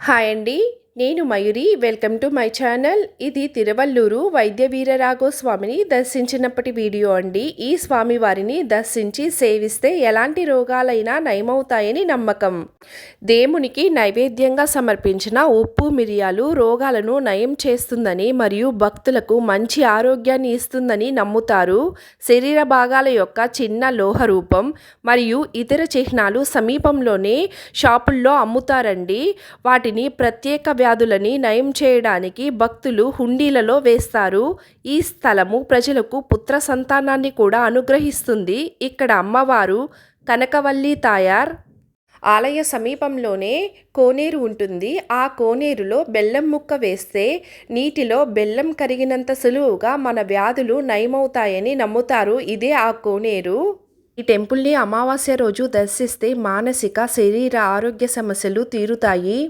Hi అండి. నేను Mayuri welcome to my channel. ఇది తిరువల్లూరు వైద్య వీరరాఘో స్వామిని దర్శించినప్పటి వీడియో అండి. ఈ స్వామి వారిని దర్శించి సేవిస్తే ఎలాంటి రోగాలైనా నయమవుతాయని నమ్మకం. దేవునికి నైవేద్యంగా సమర్పించిన ఉప్పు మిరియాలు రోగాలను నయం చేస్తుందని మరియు భక్తులకు మంచి ఆరోగ్యాన్ని ఇస్తుందని నమ్ముతారు. శరీర భాగాల యొక్క చిన్న లోహ రూపం మరియు ఇతర చిహ్నాలు సమీపంలోనే షాపుల్లో అమ్ముతారండి. వాటిని ప్రత్యేక వ్యాధులని నయం చేయడానికి భక్తులు హుండీలలో వేస్తారు. ఈ స్థలము ప్రజలకు పుత్ర సంతానాన్ని కూడా అనుగ్రహిస్తుంది. ఇక్కడ అమ్మవారు కనకవల్లి తాయార్ ఆలయ సమీపంలోనే కోనేరు ఉంటుంది. ఆ కోనేరులో బెల్లం ముక్క వేస్తే నీటిలో బెల్లం కరిగినంత సులువుగా మన వ్యాధులు నయమవుతాయని నమ్ముతారు. ఇదే ఆ కోనేరు. ఈ టెంపుల్ని అమావాస్య రోజు దర్శిస్తే మానసిక శరీర ఆరోగ్య సమస్యలు తీరుతాయి.